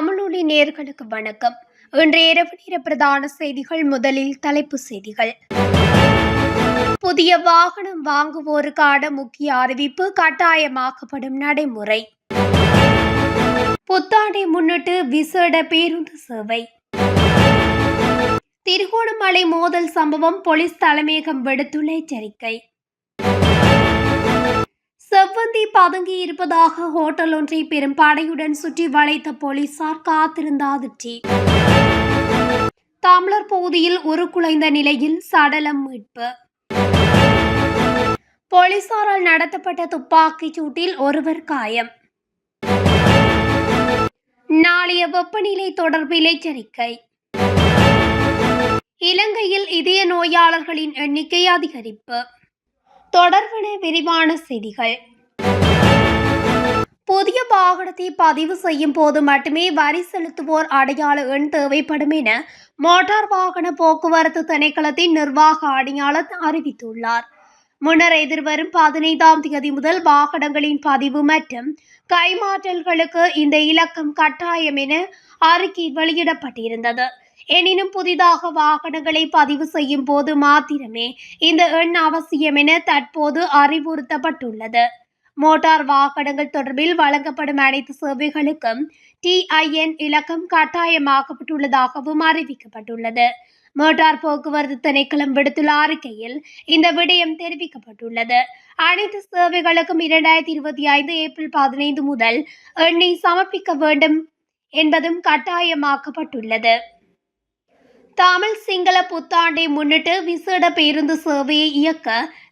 தமிழொலி நேர்களுக்கு வணக்கம். இன்றைய இரவு நேர பிரதான செய்திகள் முதலில் தலைப்பு செய்திகள். புதிய வாகனம் வாங்குவோருக்கான முக்கிய அறிவிப்பு கட்டாயமாக்கப்படும் நடைமுறை. புத்தாண்டை முன்னிட்டு விசேட பேருந்து சேவை. திருகோணமலை மோதல் சம்பவம் போலீஸ் தலைமையகம் விடுத்துள்ள எச்சரிக்கை. செவ்வந்தி பதுங்கி இருப்பதாக ஹோட்டல் ஒன்றை பெரும் படையுடன் சுற்றி வளைத்த போலீசார் காத்திருந்த அதிர்ச்சி தமிழர் பகுதியில் ஒரு குலைந்த நிலையில் சடலம் மீட்பு. போலீசாரால் நடத்தப்பட்ட துப்பாக்கிச் சூட்டில் ஒருவர் காயம். நாளைய வெப்பநிலை தொடர்பில் எச்சரிக்கை. இலங்கையில் இதய நோயாளர்களின் எண்ணிக்கை அதிகரிப்பு. தொடர்பன விரிவான செய்திகள். வாகனத்தை பதிவு செய்யும் போது மட்டுமே வரி செலுத்துவோர் அடையாள எண் தேவைப்படும் என மோட்டார் வாகன போக்குவரத்து திணைக்களத்தின் நிர்வாக அடையாளர் அறிவித்துள்ளார். முன்னர் எதிர்வரும் பதினைந்தாம் தேதி முதல் வாகனங்களின் பதிவு மற்றும் கைமாற்றல்களுக்கு இந்த இலக்கம் கட்டாயம் என அறிக்கை வெளியிடப்பட்டிருந்தது. எனினும் புதிதாக வாகனங்களை பதிவு செய்யும் போது மாத்திரமே இந்த எண் அவசியம் என தற்போது அறிவுறுத்தப்பட்டுள்ளது. மோட்டார் வாகனங்கள் தொடர்பில் வழங்கப்படும் அனைத்து சேவைகளுக்கும் டிஐஎன் இலக்கம் கட்டாயமாக்கப்பட்டுள்ளதாகவும் அறிவிக்கப்பட்டுள்ளது. மோட்டார் போக்குவரத்து திணைக்களம் விடுத்துள்ள அறிக்கையில் இந்த விடயம் தெரிவிக்கப்பட்டுள்ளது. அனைத்து சேவைகளுக்கும் இரண்டாயிரத்தி இருபத்தி ஐந்து ஏப்ரல் பதினைந்து முதல் எண்ணை சமர்ப்பிக்க வேண்டும் என்பதும் கட்டாயமாக்கப்பட்டுள்ளது. தமிழ் சிங்கள புத்தாண்டை முன்னிட்டு விசேட பேருந்து சேவையை இயக்க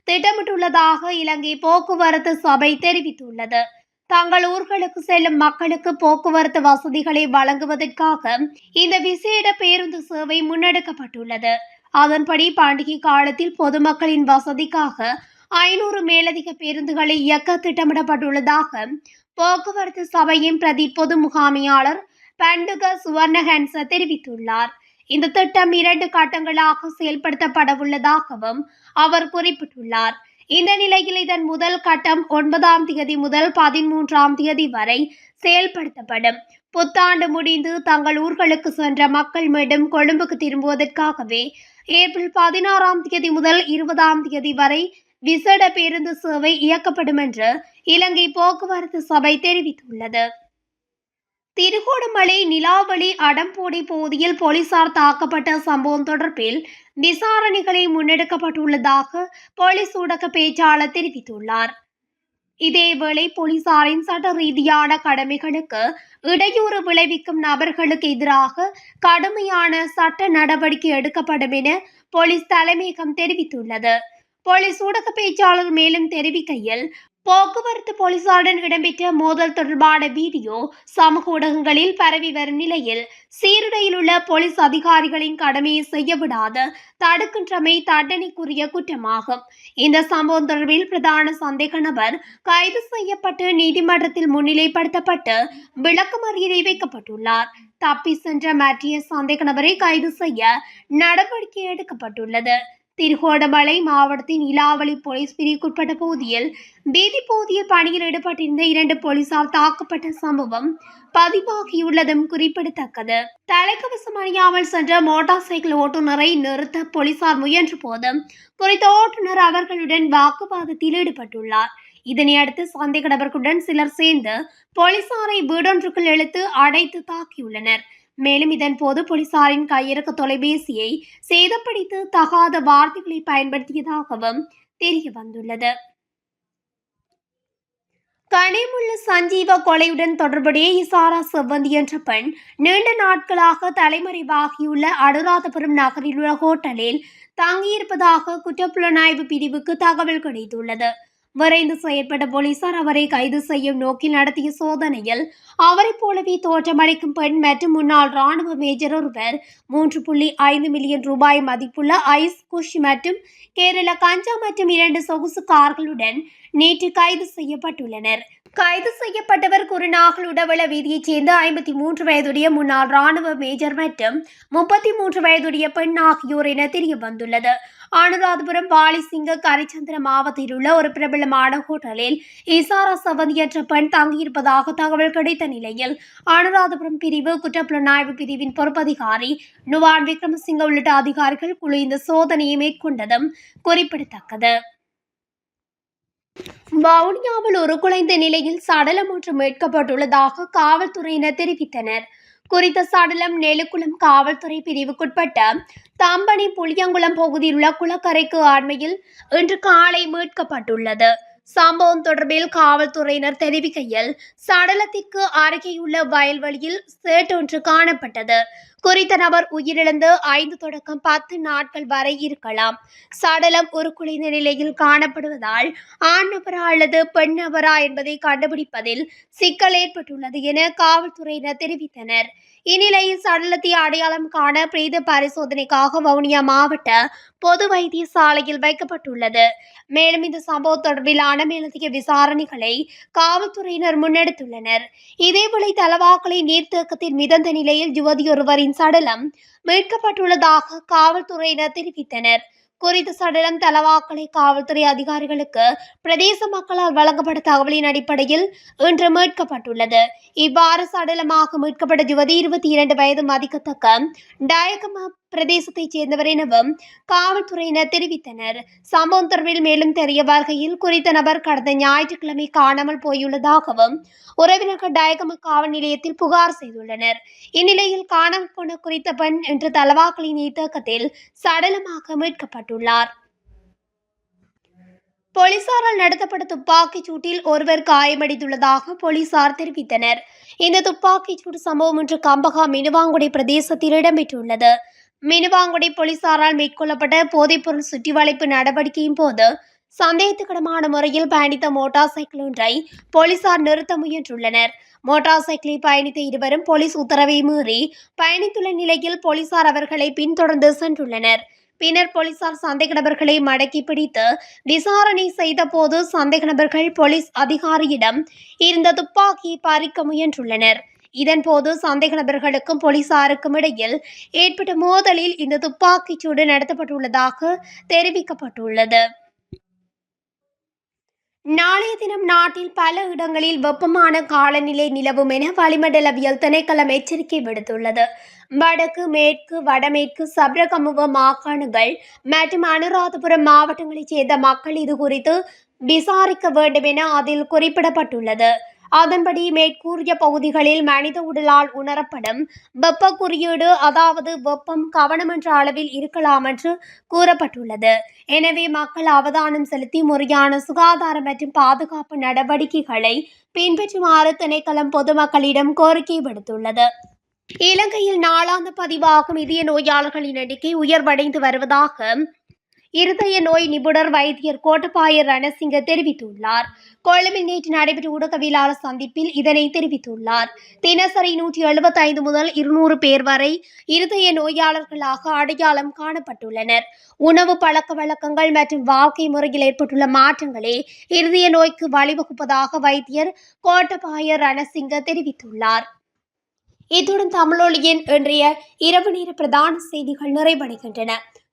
திட்டமிட்டுள்ளதாக இலங்கை போக்குவரத்து சபை தெரிவித்துள்ளது. தங்கள் ஊர்களுக்கு செல்லும் மக்களுக்கு போக்குவரத்து வசதிகளை வழங்குவதற்காக இந்த விசேட பேருந்து சேவை முன்னெடுக்கப்பட்டுள்ளது. அதன்படி பண்டிகை காலத்தில் பொதுமக்களின் வசதிக்காக ஐநூறு மேலதிக பேருந்துகளை இயக்க திட்டமிடப்பட்டுள்ளதாக போக்குவரத்து சபையின் பிரதி பொது முகாமையாளர் பண்டுக சுவர்ணஹன்ச தெரிவித்துள்ளார். இந்த திட்டம் இரண்டு கட்டங்களாக செயல்படுத்தப்பட உள்ளதாகவும் அவர் குறிப்பிட்டுள்ளார். இந்த நிலையில் இதன் முதல் கட்டம் ஒன்பதாம் தேதி முதல் பதிமூன்றாம் தேதி வரை செயல்படுத்தப்படும். புத்தாண்டு முடிந்து தங்கள் ஊர்களுக்கு சென்ற மக்கள் மீண்டும் கொழும்புக்கு திரும்புவதற்காகவே ஏப்ரல் பதினாறாம் தேதி முதல் இருபதாம் தேதி வரை விசேட பேருந்து சேவை இயக்கப்படும் என்று இலங்கை போக்குவரத்து சபை தெரிவித்துள்ளது. திருகோணமலை நிலாவளி அடம்போடி பகுதியில் போலீசார் தாக்கப்பட்ட சம்பவம் தொடர்பில் விசாரணைகளை முன்னெடுக்கப்பட்டுள்ளதாக போலீஸ் ஊடக பேச்சாளர் தெரிவித்துள்ளார். இதேவேளை போலீசாரின் சட்ட ரீதியான கடமைகளுக்கு இடையூறு விளைவிக்கும் நபர்களுக்கு எதிராக கடுமையான சட்ட நடவடிக்கை எடுக்கப்படும் என போலீஸ் தலைமையகம் தெரிவித்துள்ளது. போலீஸ் ஊடக பேச்சாளர் மேலும் தெரிவிக்கையில் போக்குவரத்து போலீசாருடன் இடம்பெற்ற மோதல் தொடர்பான வீடியோ சமூக ஊடகங்களில் பரவி வரும் நிலையில் சீருடையில் உள்ள போலீஸ் அதிகாரிகளின் கடமையை செய்ய விடாது தடுக்கின்றமை தண்டனைக்குரிய குற்றமாகும். இந்த சம்பவம் தொடர்பில் பிரதான சந்தேக நபர் கைது செய்யப்பட்டு நீதிமன்றத்தில் முன்னிலைப்படுத்தப்பட்டு விளக்கமறியலை வைக்கப்பட்டுள்ளார். தப்பி சென்ற மாற்றிய சந்தேக நபரை கைது செய்ய நடவடிக்கை எடுக்கப்பட்டுள்ளது. திருகோணமலை மாவட்டத்தின் இலாவளி போலீஸ் பிரிவுக்குட்பட்ட பகுதியில் பீதி பகுதியில் பணியில் ஈடுபட்டிருந்த இரண்டு போலீசார் தாக்கப்பட்ட சம்பவம் பதிவாகியுள்ளதும் குறிப்பிடத்தக்கது. தலைக்கவசம் அணியாமல் சென்ற மோட்டார் சைக்கிள் ஓட்டுநரை நிறுத்த போலீசார் முயன்ற போதும் குறித்த ஓட்டுநர் அவர்களுடன் வாக்குவாதத்தில் ஈடுபட்டுள்ளார். இதனையடுத்து சந்தேக நபர்களுடன் சிலர் சேர்ந்து போலீசாரை வீடொன்றுக்குள் இழுத்து அடைத்து தாக்கியுள்ளனர். மேலும் இதன் போது போலீசாரின் கையிறக்க தொலைபேசியை சேதப்படுத்தி தகாத வார்த்தைகளை பயன்படுத்தியதாகவும் தெரிய வந்துள்ளது. கனிமுள்ள சஞ்சீவ கொலையுடன் தொடர்புடைய இசாரா செவ்வந்தி என்ற பெண் நீண்ட நாட்களாக தலைமறைவாகியுள்ள அனுராதபுரம் நகரில் உள்ள ஹோட்டலில் தங்கியிருப்பதாக குற்றப்புலனாய்வு பிரிவுக்கு தகவல் கிடைத்துள்ளது. விரைந்து செயற்பட்ட போலீசார் அவரை கைது செய்யும் நோக்கில் நடத்திய சோதனையில் அவரைப் போலவே தோற்றமளிக்கும் பெண் மற்றும் முன்னாள் ராணுவ மேஜர் ஒருவர் மூன்று புள்ளி ஐந்து மில்லியன் ரூபாய் மதிப்புள்ள ஐஸ் குஷ் மற்றும் கேரள கஞ்சா மற்றும் இரண்டு சொகுசு கார்களுடன் நேற்று கைது செய்யப்பட்டுள்ளனர். கைது செய்யப்பட்டவர் குருநாகல் உடவள வீதியைச் சேர்ந்த ஐம்பத்தி மூன்று வயதுடைய முன்னாள் ராணுவ மேஜர் மற்றும் முப்பத்தி மூன்று வயதுடைய பெண் ஆகியோர் என தெரிய வந்துள்ளது அனுராதபுரம் பாலிசிங்க கரிச்சந்திர மாவட்டத்தில் உள்ள ஒரு பிரபலமான ஹோட்டலில் இசாரா சவதியற்ற பெண் தங்கியிருப்பதாக தகவல் கிடைத்த நிலையில் அனுராதபுரம் பிரிவு குற்றப்புலனாய்வு பிரிவின் பொறுப்பதிகாரி நுவான் விக்ரமசிங்க உள்ளிட்ட அதிகாரிகள் குழு இந்த சோதனையை மேற்கொண்டதும் குறிப்பிடத்தக்கது. வவுனியாவில் ஒரு குலைந்த நிலையில் சடலம் ஒன்று மீட்கப்பட்டுள்ளதாக காவல்துறையினர் தெரிவித்தனர். குறித்த சடலம் நெலுக்குளம் காவல்துறை பிரிவுக்குட்பட்ட தம்பனி புளியங்குளம் பகுதியில் உள்ள குளக்கரைக்கு அண்மையில் இன்று காலை மீட்கப்பட்டுள்ளது. சம்பவம் தொடர்பில் காவல்துறையினர் தெரிவிக்கையில் சடலத்திற்கு அருகேயுள்ள வயல்வெளியில் சேட்டொன்று காணப்பட்டது. குறித்த நபர் உயிரிழந்து ஐந்து தொடக்கம் பத்து நாட்கள் வரை இருக்கலாம். சடலம் ஒரு குலைந்த நிலையில் காணப்படுவதால் ஆண் நபரா அல்லது பெண் நபரா என்பதை கண்டுபிடிப்பதில் சிக்கல் ஏற்பட்டுள்ளது என காவல்துறையினர் தெரிவித்தனர். இந்நிலையில் சடலத்தை அடையாளம் காண பிரேத பரிசோதனைக்காக வவுனியா மாவட்ட பொது வைத்தியசாலையில் வைக்கப்பட்டுள்ளது. மேலும் இந்த சம்பவம் தொடர்பிலான மேலதிக விசாரணைகளை காவல்துறையினர் முன்னெடுத்துள்ளனர். இதேவேளை தலவாக்கலை நீர்த்தேக்கத்தில் மிதந்த நிலையில் யுவதியொருவரின் சடலம் மீட்கப்பட்டுள்ளதாக காவல்துறையினர் தெரிவித்தனர். குறித்த சடலம் தலவாக்கலை காவல்துறை அதிகாரிகளுக்கு பிரதேச மக்களால் வழங்கப்பட்ட தகவலின் அடிப்படையில் இன்று மீட்கப்பட்டுள்ளது. இவ்வாறு சடலமாக மீட்கப்பட்ட யுவதி இருபத்தி இரண்டு வயது மதிக்கத்தக்க டயகம பிரதேசத்தைச் சேர்ந்தவர் எனவும் காவல்துறையினர் தெரிவித்தனர். சம்பவம் தொடர்பில் மேலும் தெரிய வருகையில் குறித்த நபர் கடந்த ஞாயிற்றுக்கிழமை காணாமல் போயுள்ளதாகவும் உறவினர்கள் டயகம காவல் நிலையத்தில் புகார் செய்துள்ளனர். இந்நிலையில் காணாமல் போன குறித்த பெண் இன்று தலவாக்களின் இயக்கத்தில் சடலமாக மீட்கப்பட்டுள்ளார். போலீசாரால் நடத்தப்பட்ட துப்பாக்கிச் சூட்டில் ஒருவர் காயமடைந்துள்ளதாக போலீசார் தெரிவித்தனர். இந்த துப்பாக்கிச் சூடு சம்பவம் இன்று கம்பகா மினுவாங்குடி பிரதேசத்தில் இடம்பெற்றுள்ளது. மினுவாங்குடி போலீசாரால் மேற்கொள்ளப்பட்ட போதைப்பொருள் சுற்றிவளைப்பு நடவடிக்கையின் போது சந்தேகத்துக்கிடமான முறையில் பயணித்த மோட்டார் சைக்கிள் ஒன்றை போலீசார் நிறுத்த முயன்றுள்ளனர். மோட்டார் சைக்கிளில் பயணித்த இருவரும் போலீஸ் உத்தரவை மீறி பயணித்துள்ள நிலையில் போலீசார் அவர்களை பின்தொடர்ந்து சென்றுள்ளனர். பின்னர் போலீசார் சந்தேக நபர்களை மடக்கி பிடித்து விசாரணை செய்த போது சந்தேக நபர்கள் போலீஸ் அதிகாரியிடம் இருந்த துப்பாக்கியை பறிக்க முயன்றுள்ளனர். இதன்போது சந்தேக நபர்களுக்கும் போலீசாருக்கும் இடையில் ஏற்பட்ட மோதலில் இந்த துப்பாக்கிச் சூடு நடத்தப்பட்டுள்ளதாக தெரிவிக்கப்பட்டுள்ளது. நாளைய தினம் நாட்டில் பல இடங்களில் வெப்பமான காலநிலை நிலவும் என வளிமண்டலவியல் திணைக்களம் எச்சரிக்கை விடுத்துள்ளது. வடக்கு மேற்கு வடமேற்கு சபரகமுக மாகாணங்கள் மற்றும் அனுராதபுரம் மாவட்டங்களைச் சேர்ந்த மக்கள் இது குறித்து விசாரிக்க வேண்டும் என அதில் குறிப்பிடப்பட்டுள்ளது. அதன்படி மேற்கூறிய பகுதிகளில் மனித உடலால் உணரப்படும் வெப்ப குறியீடு அதாவது வெப்பம் கவனமற்ற அளவில் இருக்கலாம் என்று கூறப்பட்டுள்ளது. எனவே மக்கள் அவதானம் செலுத்தி முறையான சுகாதார மற்றும் பாதுகாப்பு நடவடிக்கைகளை பின்பற்றுமாறு திணைக்களம் பொதுமக்களிடம் கோரிக்கை விடுத்துள்ளது. இலங்கையில் நாளாந்த பதிவாகும் இதய நோயாளர்களின் எண்ணிக்கை உயர்வடைந்து வருவதாக இருதய நோய் நிபுணர் வைத்தியர் கோட்டபாய ரணசிங்க தெரிவித்துள்ளார். கொழும்பில் நேற்று நடைபெற்ற ஊடகவியலாளர் சந்திப்பில் இதனை தெரிவித்துள்ளார். தினசரி நூற்றி எழுபத்தைந்து முதல் இருநூறு பேர் வரை இருதய நோயாளர்களாக அடையாளம் காணப்பட்டுள்ளனர். உணவு பழக்க வழக்கங்கள் மற்றும் வாழ்க்கை முறையில் ஏற்பட்டுள்ள மாற்றங்களே இருதய நோய்க்கு வழிவகுப்பதாக வைத்தியர் கோட்டபாய ரணசிங்க தெரிவித்துள்ளார். இத்துடன் தமிழொலியின் இன்றைய இரவு நேர பிரதான செய்திகள் நிறைவடைகின்றன.